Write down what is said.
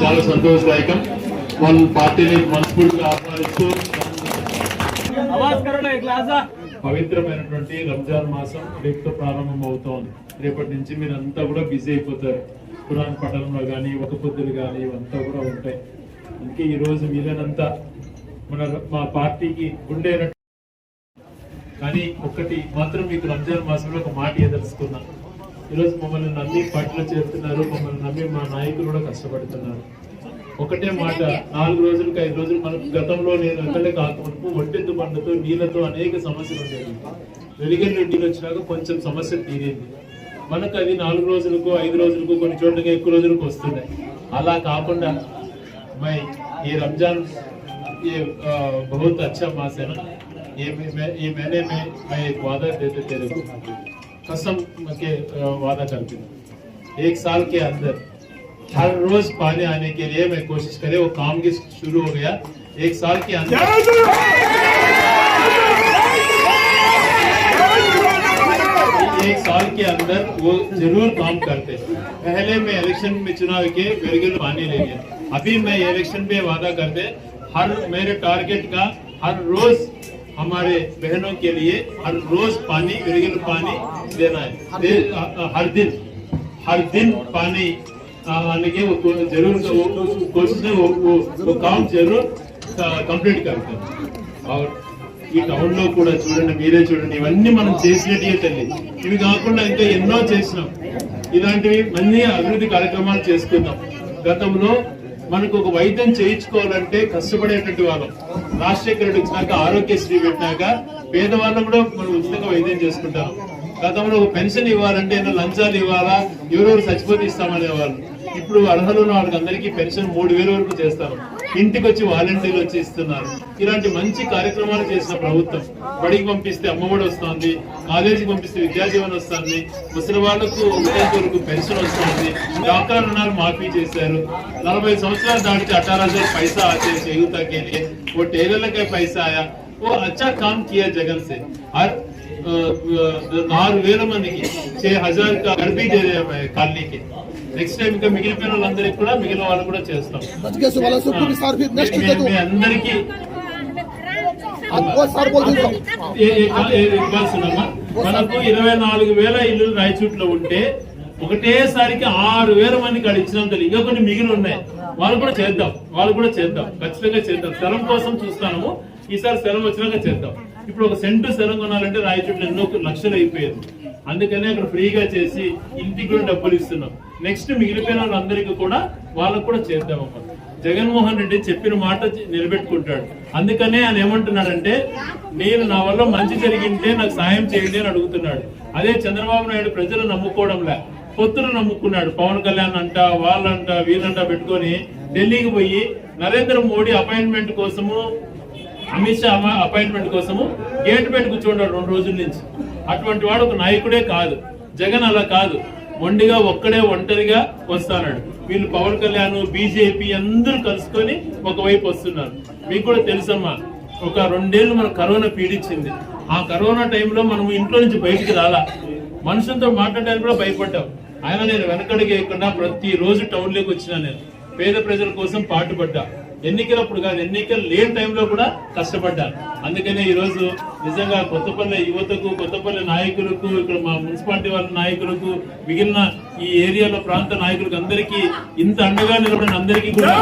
చాలా సంతోషదాయకం. వాళ్ళ పార్టీని మనస్ఫూర్తిగా ఆహ్వానిస్తూ పవిత్రమైనటువంటి రంజాన్ మాసం రేపుతో ప్రారంభం అవుతోంది రేపటి నుంచి మీరు అంతా కూడా బిజీ అయిపోతారు. పురాణ పఠనంలో కానీ ఒక పొద్దులు కానీ ఇవంతా కూడా ఉంటాయి. అందుకే ఈరోజు వీలైనంత మన మా పార్టీకి ఉండేనట్టు కానీ ఒక్కటి మాత్రం మీకు రంజాన్ మాసంలో ఒక మాట ఏదలుచుకున్నాను ఈరోజు మమ్మల్ని నమ్మి పార్టీలో చేరుతున్నారు మమ్మల్ని నమ్మి మా నాయకులు కూడా కష్టపడుతున్నారు ఒకటే మాట నాలుగు రోజులకు ఐదు రోజులు మనకు గతంలో నేను ఎక్కడే కాకముందు ఒంటెత్తు పండుతో నీళ్ళతో అనేక సమస్యలు ఉండేవి వెలిగల్ నీళ్ళు వచ్చినాక కొంచెం సమస్య తీరింది మనకు అది నాలుగు రోజులకు ఐదు రోజులకు కొన్ని చోట్లకి ఎక్కువ రోజులకు వస్తున్నాయి అలా కాకుండా మై ఈ రంజాన్ ये अ, बहुत अच्छा मास है ना ये मैं- मैं ये मैंने मैं मैं एक वादा देते तेरे को कसम के वादा करती हूँ। एक साल के अंदर हर रोज पानी आने के लिए मैं कोशिश करे वो काम की शुरू हो गया। एक साल के अंदर एक साल के अंदर वो ज़रूर काम करते। पहले मैं इलेक्शन में चुनाव के को पानी ले लिया। अभी मैं इलेक्शन में वादा करते हर मेरे टारगेट का हर रोज हमारे बहनों के लिए हर रोज पानी रेगुलर पानी देना है दे, अ, अ, हर दिन हर दिन पानी अ, आने के वो को- जरूर वो, वो कोशिश में वो, वो, वो काम जरूर कंप्लीट करते हैं और ఈ టౌన్ లో కూడా చూడండి మీరే చూడండి ఇవన్నీ మనం చేసినట్టుగా తల్లి ఇవి కాకుండా ఇంకా ఎన్నో చేసినాం ఇలాంటివి అన్ని అభివృద్ధి కార్యక్రమాలు చేసుకుందాం గతంలో మనకు ఒక వైద్యం చేయించుకోవాలంటే కష్టపడేటువంటి వాళ్ళం. రాజశేఖర రెడ్డి వచ్చినాక ఆరోగ్యశ్రీ పెట్టినాక పేదవాళ్ళం కూడా మనం ఉచితంగా వైద్యం చేసుకుంటాం. గతంలో ఒక పెన్షన్ ఇవ్వాలంటే ఏదో లంచాలు ఇవ్వాలా? ఎవరెవరు చచ్చిపోతే ఇస్తామనేవాళ్ళు. ఇప్పుడు అర్హలు ఉన్న వాళ్ళకి అందరికీ పెన్షన్ మూడు వేల వరకు చేస్తారు. ఇంటికి వచ్చి వాలంటీర్లు వచ్చి ఇస్తున్నారు. ఇలాంటి మంచి కార్యక్రమాలు చేసిన ప్రభుత్వం బడికి పంపిస్తే అమ్మఒడి వస్తుంది కాలేజీకి పంపిస్తే విద్యాజీవన్ వస్తుంది ముసలి వాళ్ళకు వరకు పెన్షన్ వస్తుంది డాక్టర్లు ఉన్నారు మాఫీ చేశారు. నలభై సంవత్సరాలు దాటితే అఠారా పైసా ఆచే చేయుతాకే ఓ టైలర్లకే పైసా ఆయా. ఓ अच्छा काम కియా जगन से వేల नार वेरमन की కాలనీకి. నెక్స్ట్ టైం ఇంకా మిగిలిపోయిన వాళ్ళందరికీ కూడా మిగిలిన వాళ్ళు కూడా చేస్తాం. అందరికీ మనకు ఇరవై నాలుగు వేల ఇల్లు రాయచూట్లో ఉంటే ఒకటేసారికి ఆరు వేల మందికి అక్కడ ఇచ్చిన ఇంకా కొన్ని మిగిలి ఉన్నాయి. వాళ్ళు కూడా చేద్దాం. వాళ్ళు కూడా చేద్దాం. ఖచ్చితంగా చేద్దాం. స్థలం కోసం చూస్తాము. ఈసారి స్థలం వచ్చినాక చేద్దాం. ఇప్పుడు ఒక సెంటు స్థలం కొనాలంటే రాయచూట్లు ఎన్నో లక్షలు అయిపోయేది అందుకనే అక్కడ ఫ్రీగా చేసి ఇంటికి కూడా డబ్బులు ఇస్తున్నాం. నెక్స్ట్ మిగిలిపోయిన వాళ్ళందరికీ కూడా వాళ్ళకు కూడా చేద్దామమ్మా. జగన్మోహన్ రెడ్డి చెప్పిన మాట నిలబెట్టుకుంటాడు. అందుకనే ఆయన ఏమంటున్నాడంటే నేను నా వల్ల మంచి జరిగింటే నాకు సాయం చేయండి అని అడుగుతున్నాడు. అదే చంద్రబాబు నాయుడు ప్రజలు నమ్ముకోవడంలే. పొత్తులు నమ్ముకున్నాడు. పవన్ కళ్యాణ్ అంట వాళ్ళంట వీళ్ళంట పెట్టుకొని ఢిల్లీకి పోయి నరేంద్ర మోడీ అపాయింట్మెంట్ కోసము అమిత్ షా అపాయింట్మెంట్ కోసము గేట్ పెట్టి కూర్చోండాడు రెండు రోజుల నుంచి. అటువంటి వాడు ఒక నాయకుడే కాదు. జగన్ అలా కాదు. ఒండిగా ఒక్కడే ఒంటరిగా వస్తానాడు. వీళ్ళు పవన్ కళ్యాణ్ బీజేపీ అందరూ కలుసుకొని ఒకవైపు వస్తున్నారు. మీకు కూడా తెలుసమ్మా ఒక రెండేళ్ళు మన కరోనా పీడించింది. ఆ కరోనా టైంలో మనం ఇంట్లో నుంచి బయటికి రాలా. మనుషులతో మాట్లాడడానికి కూడా భయపడ్డాం. ఆయన నేను వెనకడిగేయకుండా ప్రతిరోజు టౌన్లోకి వచ్చినా నేను. పేద ప్రజల కోసం పాటుపడ్డా. ఎన్నికలప్పుడు కాదు ఎన్నికలు లేని టైంలో కూడా కష్టపడ్డారు. అందుకనే ఈరోజు నిజంగా కొత్తపల్లి యువతకు కొత్తపల్లి నాయకులకు ఇక్కడ మా మున్సిపాలిటీ వాళ్ళ నాయకులకు మిగిలిన ఈ ఏరియాలో ప్రాంత నాయకులకు అందరికీ ఇంత అండగా నిలబడిన అందరికీ కూడా